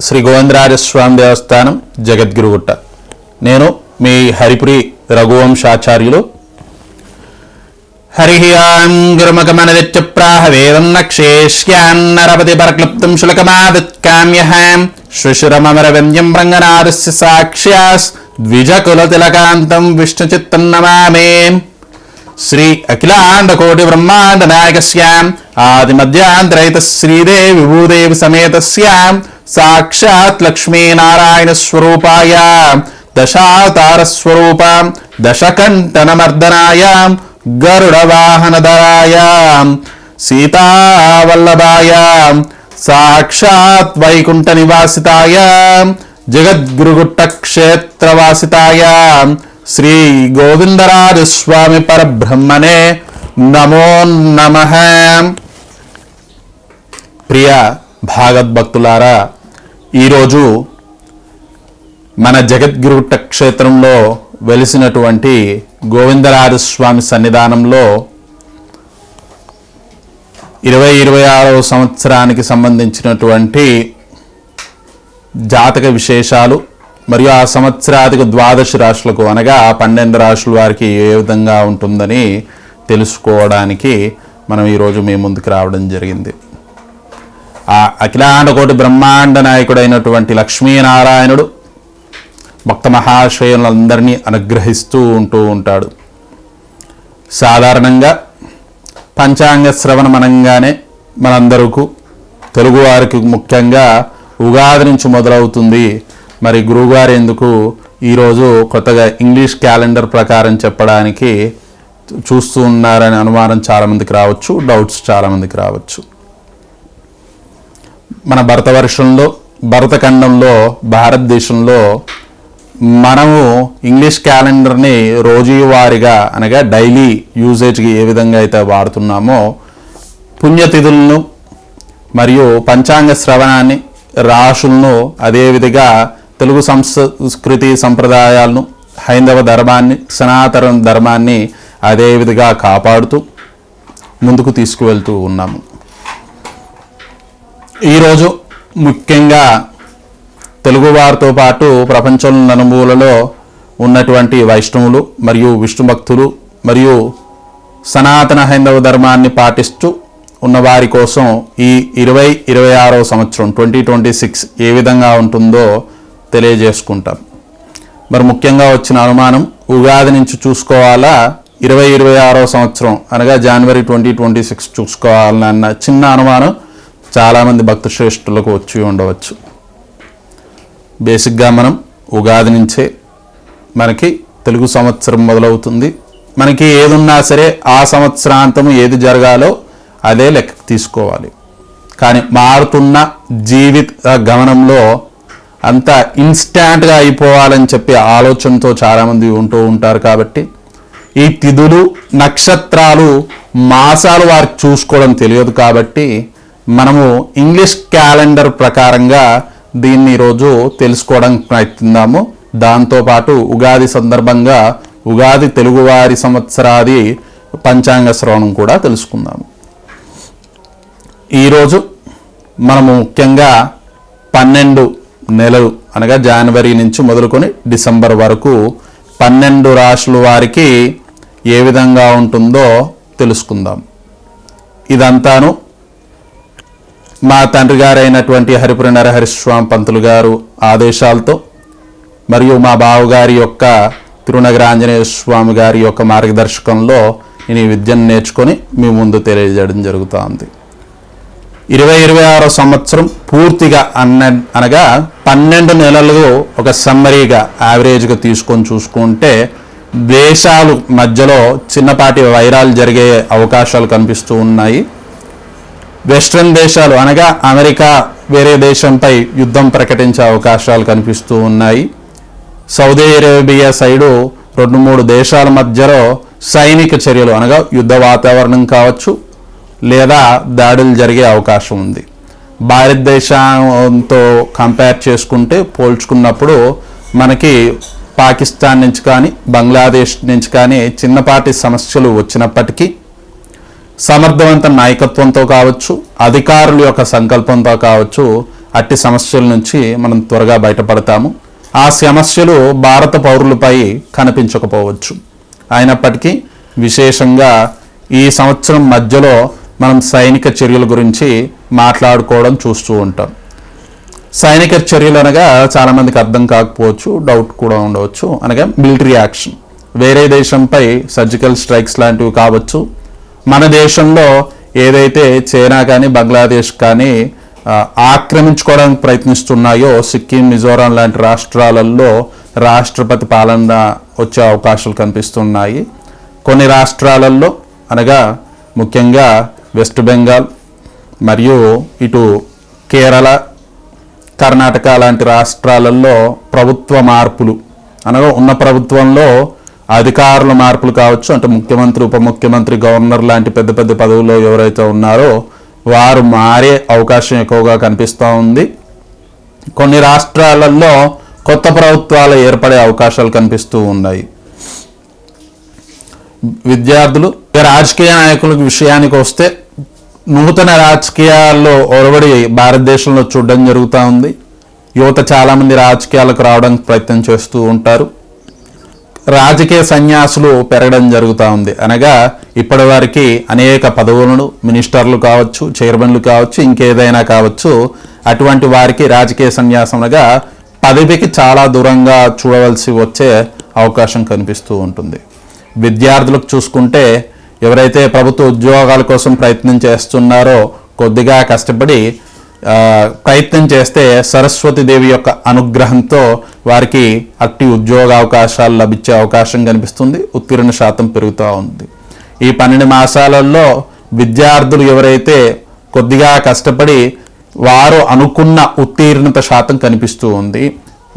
శ్రీ గోవిందరాజస్వామి దేవస్థానం జగద్గురుగుట్ట. నేను మీ హరిపురి రఘువంశాచార్యులు. హరి ఆం గురుమకమనదిత్యప్రాహ వేదం నక్షేష్యాన్నరపతి పరక్లుప్తం శులకమాదిత్కామ్యహాం. శ్రుశురమరవ్యంజం రంగనాథస్య సాక్ష్యాస్. ద్విజకులతిలకాంతం విష్ణుచిత్తం నమామే. శ్రీ అఖిలాండ కోటి బ్రహ్మాండ నాయకస్యాం ఆది మధ్యాంతరైత శ్రీదేవి విభూదేవి సమేతస్యాం సాక్షాత్ లక్ష్మీనారాయణ స్వరూపాయ దశావతార స్వరూపాం దశకంఠనమర్దనాయ గరుడ వాహనధరాయ సీతావల్లభాయ సాక్షాత్ వైకుంఠ నివాసితాయ జగద్గురుగుట్ట క్షేత్రవాసితాయ శ్రీ గోవిందరాజస్వామి పరబ్రహ్మనే నమో నమ. ప్రియ భాగవద్భక్తులారా ఈరోజు మన జగద్గురుట్ట క్షేత్రంలో వెలిసినటువంటి గోవిందరాజస్వామి సన్నిధానంలో ఇరవై ఇరవై ఆరవ సంవత్సరానికి సంబంధించినటువంటి జాతక విశేషాలు మరియు ఆ సంవత్సరాధిక ద్వాదశ రాశులకు అనగా పన్నెండు రాశుల వారికి ఏ విధంగా ఉంటుందని తెలుసుకోవడానికి మనం ఈరోజు మీ ముందుకు రావడం జరిగింది. ఆ అఖిలాండకోటి బ్రహ్మాండ నాయకుడైనటువంటి లక్ష్మీనారాయణుడు భక్త మహాశ్రయులందరినీ అనుగ్రహిస్తూ ఉంటూ ఉంటాడు. సాధారణంగా పంచాంగ శ్రవణం అనగానే మనందరకు తెలుగువారికి ముఖ్యంగా ఉగాది నుంచి మొదలవుతుంది మరి గురువుగారు ఎందుకు ఈరోజు కొత్తగా ఇంగ్లీష్ క్యాలెండర్ ప్రకారం చెప్పడానికి చూస్తూ ఉన్నారనే అనుమానం చాలామందికి రావచ్చు డౌట్స్ చాలామందికి రావచ్చు. మన భరత వర్షంలో భరతఖండంలో భారతదేశంలో మనము ఇంగ్లీష్ క్యాలెండర్ని రోజువారీగా అనగా డైలీ యూజేజ్కి ఏ విధంగా అయితే వాడుతున్నామో పుణ్యతిథులను మరియు పంచాంగ శ్రవణాన్ని రాశులను అదేవిధంగా తెలుగు సంస్కృతి సంప్రదాయాలను హైందవ ధర్మాన్ని సనాతన ధర్మాన్ని అదేవిధంగా కాపాడుతూ ముందుకు తీసుకువెళ్తూ ఉన్నాము. ఈరోజు ముఖ్యంగా తెలుగువారితో పాటు ప్రపంచం నలుమూలలో ఉన్నటువంటి వైష్ణవులు మరియు విష్ణు భక్తులు మరియు సనాతన హైందవ ధర్మాన్ని పాటిస్తూ ఉన్నవారి కోసం ఈ ఇరవై ఇరవై ఆరో సంవత్సరం ట్వంటీ ట్వంటీ సిక్స్ ఏ విధంగా ఉంటుందో తెలియజేసుకుంటాం. మరి ముఖ్యంగా వచ్చిన అనుమానం ఉగాది నుంచి చూసుకోవాలా? ఇరవై ఇరవై ఆరో సంవత్సరం అనగా జనవరి ట్వంటీ ట్వంటీ సిక్స్ చూసుకోవాలన్న చిన్న అనుమానం చాలామంది భక్త శ్రేష్ఠులకు వచ్చి ఉండవచ్చు. బేసిక్గా మనం ఉగాది నుంచే మనకి తెలుగు సంవత్సరం మొదలవుతుంది. మనకి ఏదున్నా సరే ఆ సంవత్సరాంతం ఏది జరగాలో అదే లెక్క తీసుకోవాలి. కానీ మారుతున్న జీవిత గమనంలో అంత ఇన్స్టాంట్గా అయిపోవాలని చెప్పి ఆలోచనతో చాలామంది ఉంటూ ఉంటారు కాబట్టి ఈ తిథులు నక్షత్రాలు మాసాలు వారికి చూసుకోవడం తెలియదు కాబట్టి మనము ఇంగ్లీష్ క్యాలెండర్ ప్రకారంగా దీన్ని ఈరోజు తెలుసుకోవడానికి ప్రయత్నిద్దాము. దాంతోపాటు ఉగాది సందర్భంగా ఉగాది తెలుగువారి సంవత్సరాది పంచాంగ శ్రవణం కూడా తెలుసుకుందాము. ఈరోజు మనము ముఖ్యంగా పన్నెండు నెలలు అనగా జనవరి నుంచి మొదలుకొని డిసెంబర్ వరకు పన్నెండు రాశుల వారికి ఏ విధంగా ఉంటుందో తెలుసుకుందాం. ఇదంతాను మా తండ్రి గారైనటువంటి హరిపురి నరహరిస్వామి పంతులు గారు ఆదేశాలతో మరియు మా బావగారి యొక్క తిరునగర ఆంజనేయ స్వామి గారి యొక్క మార్గదర్శకంలో నేను ఈ విద్యను నేర్చుకొని మీ ముందు తెలియజేయడం జరుగుతోంది. ఇరవై ఇరవై ఆరో సంవత్సరం పూర్తిగా అన్న అనగా పన్నెండు నెలలు ఒక సమ్మరీగా యావరేజ్గా తీసుకొని చూసుకుంటే దేశాలు మధ్యలో చిన్నపాటి వైరాలు జరిగే అవకాశాలు కనిపిస్తూ ఉన్నాయి. వెస్ట్రన్ దేశాలు అనగా అమెరికా వేరే దేశంపై యుద్ధం ప్రకటించే అవకాశాలు కనిపిస్తూ ఉన్నాయి. సౌదీ అరేబియా సైడు రెండు మూడు దేశాల మధ్యలో సైనిక చర్యలు అనగా యుద్ధ వాతావరణం కావచ్చు లేదా దాడులు జరిగే అవకాశం ఉంది. భారతదేశంతో కంపేర్ చేసుకుంటే పోల్చుకున్నప్పుడు మనకి పాకిస్తాన్ నుంచి కానీ బంగ్లాదేశ్ నుంచి కానీ చిన్నపాటి సమస్యలు వచ్చినప్పటికీ సమర్థవంత నాయకత్వంతో కావచ్చు అధికారుల యొక్క సంకల్పంతో కావచ్చు అట్టి సమస్యల నుంచి మనం త్వరగా బయటపడతాము. ఆ సమస్యలు భారత పౌరులపై కనిపించకపోవచ్చు. అయినప్పటికీ విశేషంగా ఈ సంవత్సరం మధ్యలో మనం సైనిక చర్యల గురించి మాట్లాడుకోవడం చూస్తూ ఉంటాం. సైనిక చర్యలు అనగా చాలామందికి అర్థం కాకపోవచ్చు డౌట్ కూడా ఉండవచ్చు. అనగా మిలిటరీ యాక్షన్ వేరే దేశంపై సర్జికల్ స్ట్రైక్స్ లాంటివి కావచ్చు. మన దేశంలో ఏదైతే చైనా కానీ బంగ్లాదేశ్ కానీ ఆక్రమించుకోవడానికి ప్రయత్నిస్తున్నాయో సిక్కిం మిజోరాం లాంటి రాష్ట్రాలలో రాష్ట్రపతి పాలన వచ్చే అవకాశాలు కనిపిస్తున్నాయి. కొన్ని రాష్ట్రాలలో అనగా ముఖ్యంగా వెస్ట్ బెంగాల్ మరియు ఇటు కేరళ కర్ణాటక లాంటి రాష్ట్రాలలో ప్రభుత్వ మార్పులు. అనగా ఉన్న ప్రభుత్వంలో అధికారుల మార్పులు కావచ్చు అంటే ముఖ్యమంత్రి ఉప ముఖ్యమంత్రి గవర్నర్ లాంటి పెద్ద పెద్ద పదవుల్లో ఎవరైతే ఉన్నారో వారు మారే అవకాశం ఎక్కువగా కనిపిస్తూ ఉంది. కొన్ని రాష్ట్రాలలో కొత్త ప్రభుత్వాలు ఏర్పడే అవకాశాలు కనిపిస్తూ ఉన్నాయి. విద్యార్థులు రాజకీయ నాయకుల విషయానికి వస్తే నూతన రాజకీయాల్లో ఒరవడి భారతదేశంలో చూడడం జరుగుతూ ఉంది. యువత చాలామంది రాజకీయాలకు రావడానికి ప్రయత్నం చేస్తూ ఉంటారు. రాజకీయ సన్యాసులు పెరగడం జరుగుతూ ఉంది. అనగా ఇప్పటి వారికి అనేక పదవులను మినిస్టర్లు కావచ్చు చైర్మన్లు కావచ్చు ఇంకేదైనా కావచ్చు అటువంటి వారికి రాజకీయ సన్యాసంగా పదవికి చాలా దూరంగా చూడవలసి వచ్చే అవకాశం కనిపిస్తూ ఉంటుంది. విద్యార్థులకు చూసుకుంటే ఎవరైతే ప్రభుత్వ ఉద్యోగాల కోసం ప్రయత్నం చేస్తున్నారో కొద్దిగా కష్టపడి ప్రయత్నం చేస్తే సరస్వతి దేవి యొక్క అనుగ్రహంతో వారికి అట్టి ఉద్యోగ అవకాశాలు లభించే అవకాశం కనిపిస్తుంది. ఉత్తీర్ణ శాతం పెరుగుతూ ఉంది. ఈ పన్నెండు మాసాలలో విద్యార్థులు ఎవరైతే కొద్దిగా కష్టపడి వారు అనుకున్న ఉత్తీర్ణత శాతం కనిపిస్తూ ఉంది.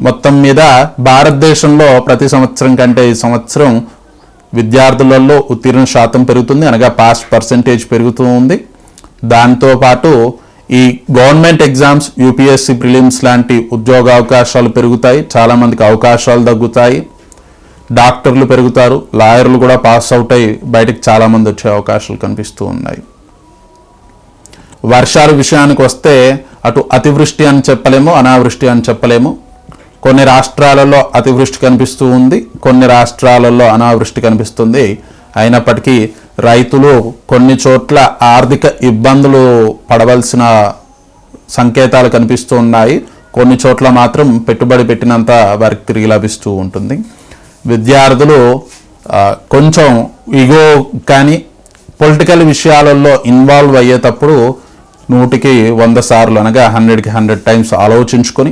మొత్తం మీద భారతదేశంలో ప్రతి సంవత్సరం కంటే ఈ సంవత్సరం విద్యార్థులలో ఉత్తీర్ణ శాతం పెరుగుతుంది అనగా పాస్ పర్సంటేజ్ పెరుగుతూ ఉంది. దాంతోపాటు ఈ గవర్నమెంట్ ఎగ్జామ్స్ యూపీఎస్సీ ప్రిలిమ్స్ లాంటి ఉద్యోగ అవకాశాలు పెరుగుతాయి చాలామందికి అవకాశాలు తగ్గుతాయి. డాక్టర్లు పెరుగుతారు లాయర్లు కూడా పాస్ అవుట్ అయ్యి బయటకు చాలామంది వచ్చే అవకాశాలు కనిపిస్తూ ఉన్నాయి. వర్షాల విషయానికి వస్తే అటు అతివృష్టి అని చెప్పలేము అనావృష్టి అని చెప్పలేము. కొన్ని రాష్ట్రాలలో అతివృష్టి కనిపిస్తూ ఉంది కొన్ని రాష్ట్రాలలో అనావృష్టి కనిపిస్తుంది. అయినప్పటికీ రైతులు కొన్ని చోట్ల ఆర్థిక ఇబ్బందులు పడవలసిన సంకేతాలు కనిపిస్తూ ఉన్నాయి. కొన్ని చోట్ల మాత్రం పెట్టుబడి పెట్టినంత వారికి తిరిగి లభిస్తూ ఉంటుంది. విద్యార్థులు కొంచెం ఇగో కానీ పొలిటికల్ విషయాలలో ఇన్వాల్వ్ అయ్యేటప్పుడు నూటికి వంద సార్లు అనగా హండ్రెడ్కి హండ్రెడ్ టైమ్స్ ఆలోచించుకొని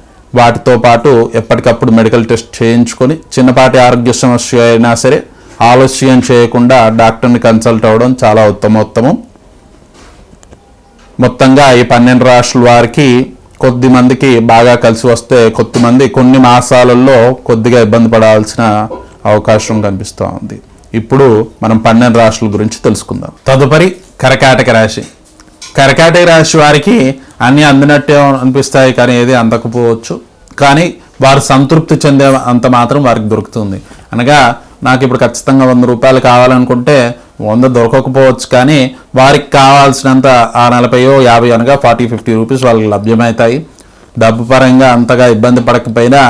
వాటితో పాటు ఎప్పటికప్పుడు మెడికల్ టెస్ట్ చేయించుకొని చిన్నపాటి ఆరోగ్య సమస్య అయినా సరే ఆలస్యం చేయకుండా డాక్టర్ని కన్సల్ట్ అవ్వడం చాలా ఉత్తమోత్తమం. మొత్తంగా ఈ పన్నెండు రాష్ట్రాల వారికి కొద్ది మందికి బాగా కలిసి వస్తే కొద్దిమంది కొన్ని మాసాలలో కొద్దిగా ఇబ్బంది పడాల్సిన అవకాశం కనిపిస్తూ ఉంది. ఇప్పుడు మనం పన్నెండు రాష్ట్రాల గురించి తెలుసుకుందాం. తదుపరి కరకాటక రాశి. కరకాటక రాశి వారికి అన్నీ అందినట్టే అనిపిస్తాయి కానీ ఏది అందకపోవచ్చు. కానీ వారు సంతృప్తి చెందే అంత మాత్రం వారికి దొరుకుతుంది. అనగా నాకు ఇప్పుడు ఖచ్చితంగా వంద రూపాయలు కావాలనుకుంటే వంద దొరకకపోవచ్చు కానీ వారికి కావాల్సినంత ఆ నలభైయో యాభై అనగా ఫార్టీ ఫిఫ్టీ రూపీస్ వాళ్ళకి లభ్యమవుతాయి. డబ్బు పరంగా అంతగా ఇబ్బంది పడకపోయినా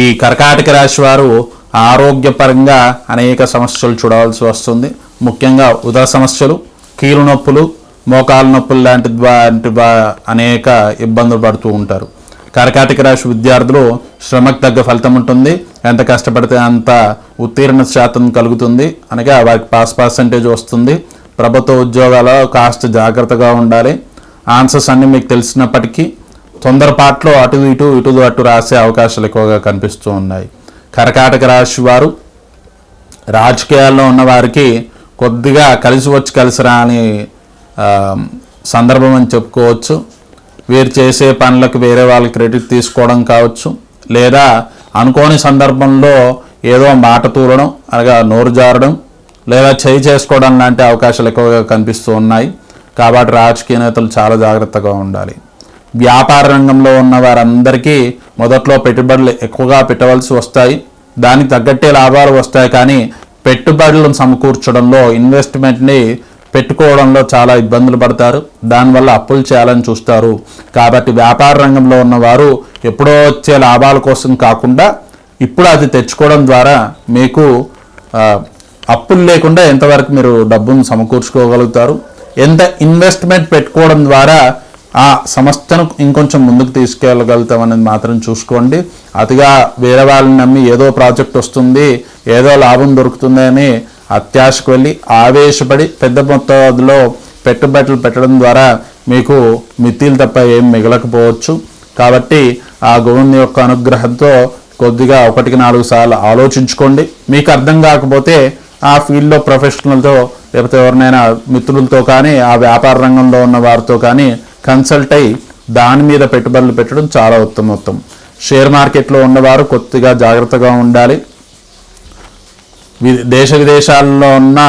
ఈ కర్కాటక రాశి వారు ఆరోగ్యపరంగా అనేక సమస్యలు చూడవలసి వస్తుంది. ముఖ్యంగా ఉదర సమస్యలు కీలు నొప్పులు మోకాలు నొప్పులు లాంటి వా- లాంటి అనేక ఇబ్బందులు పడుతూ ఉంటారు. కర్కాటక రాశి విద్యార్థులు శ్రమకు తగ్గ ఫలితం ఉంటుంది. ఎంత కష్టపడితే అంత ఉత్తీర్ణ శాతం కలుగుతుంది. అనగా వారికి పాస్ పర్సంటేజ్ వస్తుంది. ప్రభుత్వ ఉద్యోగాల్లో కాస్త జాగ్రత్తగా ఉండాలి. ఆన్సర్స్ అన్నీ మీకు తెలిసినప్పటికీ తొందరపాట్లో అటు ఇటు ఇటు అటు రాసే అవకాశాలు ఎక్కువగా కనిపిస్తూ ఉన్నాయి. కర్కాటక రాశి వారు రాజకీయాల్లో ఉన్న వారికి కొద్దిగా కలిసి వచ్చి కలిసి రాని సందర్భం అని చెప్పుకోవచ్చు. వీరు చేసే పనులకు వేరే వాళ్ళ క్రెడిట్ తీసుకోవడం కావచ్చు. లేదా అనుకోని సందర్భంలో ఏదో మాట తూరడం అనగా నోరు జారడం లేదా చేయి చేసుకోవడం లాంటి అవకాశాలు ఎక్కువగా కనిపిస్తూ ఉన్నాయి. కాబట్టి రాజకీయ నేతలు చాలా జాగ్రత్తగా ఉండాలి. వ్యాపార రంగంలో ఉన్న వారందరికీ మొదట్లో పెట్టుబడులు ఎక్కువగా పెట్టవలసి వస్తాయి. దానికి తగ్గట్టే లాభాలు వస్తాయి. కానీ పెట్టుబడులను సమకూర్చడంలో ఇన్వెస్ట్మెంట్ని పెట్టుకోవడంలో చాలా ఇబ్బందులు పడతారు. దానివల్ల అప్పులు చేయాలని చూస్తారు. కాబట్టి వ్యాపార రంగంలో ఉన్నవారు ఎప్పుడో వచ్చే లాభాల కోసం కాకుండా ఇప్పుడు అది తెచ్చుకోవడం ద్వారా మీకు అప్పులు లేకుండా ఎంతవరకు మీరు డబ్బును సమకూర్చుకోగలుగుతారు. ఎంత ఇన్వెస్ట్మెంట్ పెట్టుకోవడం ద్వారా ఆ సంస్థను ఇంకొంచెం ముందుకు తీసుకెళ్ళగలుగుతాం అనేది మాత్రం చూసుకోండి. అతిగా వేరే వాళ్ళని నమ్మి ఏదో ప్రాజెక్ట్ వస్తుంది ఏదో లాభం దొరుకుతుంది అని అత్యాశకు వెళ్ళి ఆవేశపడి పెద్ద మొత్తంలో పెట్టుబడులు పెట్టడం ద్వారా మీకు మిత్తిలు తప్ప ఏం మిగలకపోవచ్చు. కాబట్టి ఆ గురుని యొక్క అనుగ్రహంతో కొద్దిగా ఒకటికి నాలుగు సార్లు ఆలోచించుకోండి. మీకు అర్థం కాకపోతే ఆ ఫీల్డ్లో ప్రొఫెషనల్తో లేకపోతే ఎవరినైనా మిత్రులతో కానీ ఆ వ్యాపార రంగంలో ఉన్న వారితో కానీ కన్సల్ట్ అయ్యి దాని మీద పెట్టుబడులు పెట్టడం చాలా ఉత్తమోత్తం షేర్ మార్కెట్లో ఉన్నవారు కొద్దిగా జాగ్రత్తగా ఉండాలి. దేశ విదేశాల్లో ఉన్న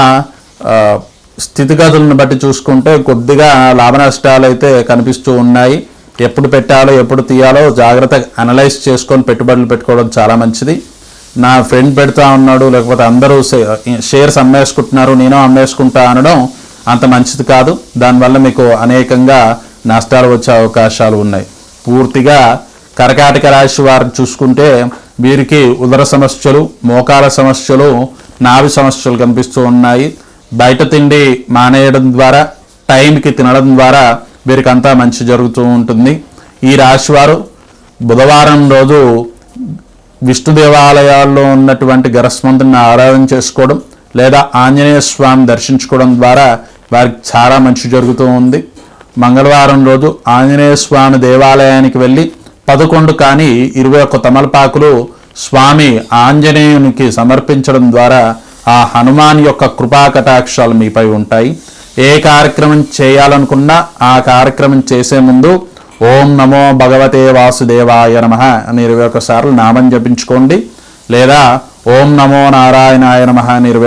స్థితిగతులను బట్టి చూసుకుంటే కొద్దిగా లాభ నష్టాలు అయితే కనిపిస్తూ ఉన్నాయి. ఎప్పుడు పెట్టాలో ఎప్పుడు తీయాలో జాగ్రత్త అనలైజ్ చేసుకొని పెట్టుబడులు పెట్టుకోవడం చాలా మంచిది. నా ఫ్రెండ్ పెడతా ఉన్నాడు లేకపోతే అందరూ షేర్స్ అమ్మేసుకుంటున్నారు నేను అమ్మేసుకుంటా అనడం అంత మంచిది కాదు. దానివల్ల మీకు అనేకంగా నష్టాలు వచ్చే అవకాశాలు ఉన్నాయి. పూర్తిగా కర్కాటక రాశి వారిని చూసుకుంటే వీరికి ఉదర సమస్యలు మోకాల సమస్యలు నాభి సమస్యలు కనిపిస్తూ ఉన్నాయి. బయట తిండి మానేయడం ద్వారా టైంకి తినడం ద్వారా వీరికంతా మంచి జరుగుతూ ఉంటుంది. ఈ రాశివారు బుధవారం రోజు విష్ణు దేవాలయాల్లో ఉన్నటువంటి గరస్మంతుని ఆరాధన చేసుకోవడం లేదా ఆంజనేయ స్వామి దర్శించుకోవడం ద్వారా వారికి చాలా మంచి జరుగుతూ ఉంది. మంగళవారం రోజు ఆంజనేయ స్వామి దేవాలయానికి వెళ్ళి పదకొండు కానీ ఇరవై ఒక్క తమలపాకులు స్వామి ఆంజనేయునికి సమర్పించడం ద్వారా ఆ హనుమాన్ యొక్క కృపా కటాక్షాలు మీపై ఉంటాయి. ఏ కార్యక్రమం చేయాలనుకున్నా ఆ కార్యక్రమం చేసే ముందు ఓం నమో భగవతే వాసుదేవాయ నమ అని ఇరవై ఒక్కసార్లు నామం జపించుకోండి. లేదా ఓం నమో నారాయణాయ నమ అని